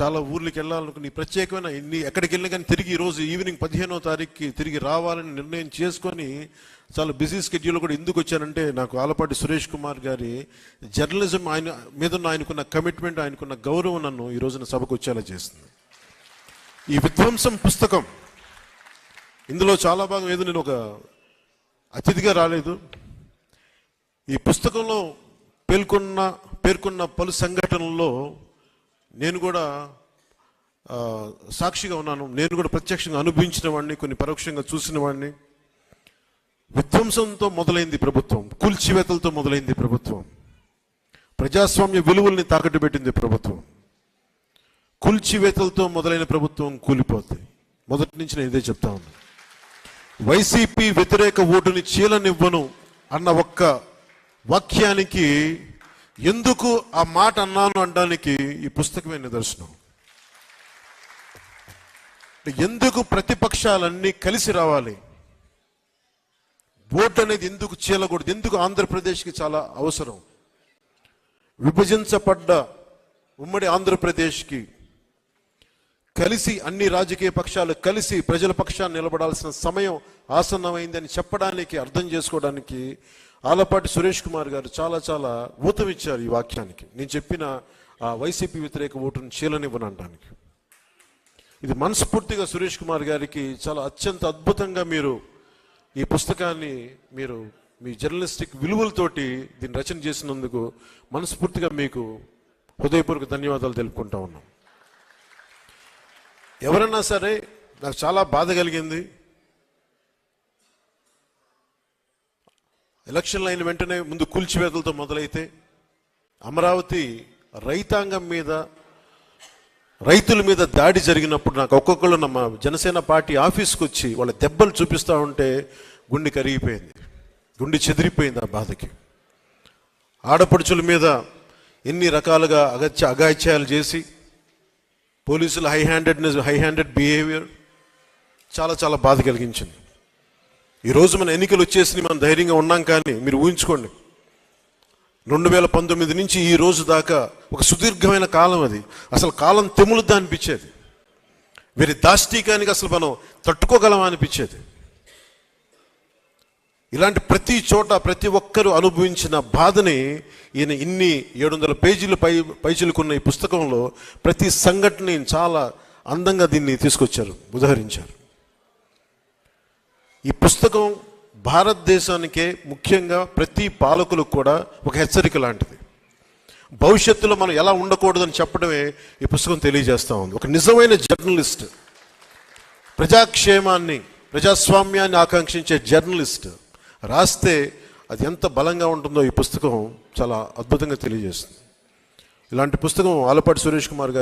చాలా ఊర్లకి వెళ్ళాలనుకుని ప్రత్యేకమైన నీ ఎక్కడికి వెళ్ళినా కానీ తిరిగి ఈరోజు ఈవినింగ్ పదిహేనో తారీఖుకి తిరిగి రావాలని నిర్ణయం చేసుకొని చాలా బిజీ స్కెడ్యూల్ కూడా ఎందుకు వచ్చానంటే నాకు ఆలపాటి సురేష్ కుమార్ గారి జర్నలిజం ఆయన మీద ఉన్న ఆయనకున్న కమిట్మెంట్ ఆయనకున్న గౌరవం నన్ను ఈ రోజున సభకు వచ్చేలా చేస్తుంది. ఈ విధ్వంసం పుస్తకం. ఇందులో చాలా భాగం ఏదో నేను ఒక అతిథిగా రాలేదు. ఈ పుస్తకంలో పేర్కొన్న పేర్కొన్న పలు సంఘటనల్లో నేను కూడా సాక్షిగా ఉన్నాను. నేను కూడా ప్రత్యక్షంగా అనుభవించిన వాడిని కొన్ని పరోక్షంగా చూసిన వాడిని. విధ్వంసంతో మొదలైంది ప్రభుత్వం. కూల్చివేతలతో మొదలైంది ప్రభుత్వం. ప్రజాస్వామ్య విలువల్ని తాకట్టు పెట్టింది ప్రభుత్వం. కూల్చివేతలతో మొదలైన ప్రభుత్వం కూలిపోతుంది మొదటి నుంచి నేను ఇదే చెప్తా ఉన్నాను వైసీపీ వ్యతిరేక ఓటుని చీలనివ్వను అన్న ఒక్క వాక్యానికి ఎందుకు ఆ మాట అన్నాను అనడానికి ఈ పుస్తకమే నిదర్శనం? ఎందుకు ప్రతిపక్షాలన్నీ కలిసి రావాలి? ఓటు అనేది ఎందుకు చీలకూడదు? ఎందుకు ఆంధ్రప్రదేశ్కి చాలా అవసరం? విభజించబడ్డ ఉమ్మడి ఆంధ్రప్రదేశ్కి కలిసి అన్ని రాజకీయ పక్షాలు కలిసి ప్రజల పక్షాన్ని నిలబడాల్సిన సమయం ఆసన్నమైందని చెప్పడానికి అర్థం చేసుకోవడానికి ఆలపాటి సురేష్ కుమార్ గారు చాలా చాలా ఊతమిచ్చారు ఈ వాక్యానికి. నేను చెప్పిన ఆ వైసీపీ వ్యతిరేక ఓటును చీలనివ్వనడానికి ఇది మనస్ఫూర్తిగా సురేష్ కుమార్ గారికి చాలా అత్యంత అద్భుతంగా మీరు ఈ పుస్తకాన్ని మీరు మీ జర్నలిస్టిక్ విలువలతోటి దీన్ని రచన చేసినందుకు మనస్ఫూర్తిగా మీకు హృదయపూర్వక ధన్యవాదాలు తెలుపుకుంటా ఉన్నాం. ఎవరన్నా సరే నాకు చాలా బాధ కలిగింది. ఎలక్షన్లు అయిన వెంటనే ముందు కూల్చివేతలతో మొదలైతే అమరావతి రైతాంగం మీద రైతుల మీద దాడి జరిగినప్పుడు నాకు ఒక్కొక్కళ్ళు నమ్మ జనసేన పార్టీ ఆఫీస్కి వచ్చి వాళ్ళ దెబ్బలు చూపిస్తూ ఉంటే గుండె కరిగిపోయింది. గుండె చెదిరిపోయింది ఆ బాధకి. ఆడపడుచుల మీద ఎన్ని రకాలుగా అగత్య అగాత్యాలు చేసి పోలీసుల high handedness high handed behaviour చాలా చాలా బాధ కలిగించింది. ఈరోజు మన ఎన్నికలు వచ్చేసి మనం ధైర్యంగా ఉన్నాం కానీ మీరు ఊహించుకోండి. రెండు వేల పంతొమ్మిది నుంచి ఈ రోజు దాకా ఒక సుదీర్ఘమైన కాలం అది. అసలు కాలం తెములుద్దా అనిపించేది. వీరి దాష్టీకానికి అసలు మనం తట్టుకోగలమా అనిపించేది. ఇలాంటి ప్రతి చోట ప్రతి ఒక్కరూ అనుభవించిన బాధని ఈయన ఇన్ని ఏడు వందల పేజీలు పై పైచిలుకున్న ఈ పుస్తకంలో ప్రతి సంఘటనని చాలా అందంగా దీన్ని తీసుకొచ్చారు ఉదహరించారు. ఈ పుస్తకం భారతదేశానికే ముఖ్యంగా ప్రతి పాలకులకు కూడా ఒక హెచ్చరిక లాంటిది. భవిష్యత్తులో మనం ఎలా ఉండకూడదని చెప్పడమే ఈ పుస్తకం తెలియజేస్తూ ఉంది. ఒక నిజమైన జర్నలిస్ట్ ప్రజాక్షేమాన్ని ప్రజాస్వామ్యాన్ని ఆకాంక్షించే జర్నలిస్ట్ రాస్తే అది ఎంత బలంగా ఉంటుందో ఈ పుస్తకం చాలా అద్భుతంగా తెలియజేస్తుంది. ఇలాంటి పుస్తకం ఆలపాటి సురేష్ కుమార్ గారు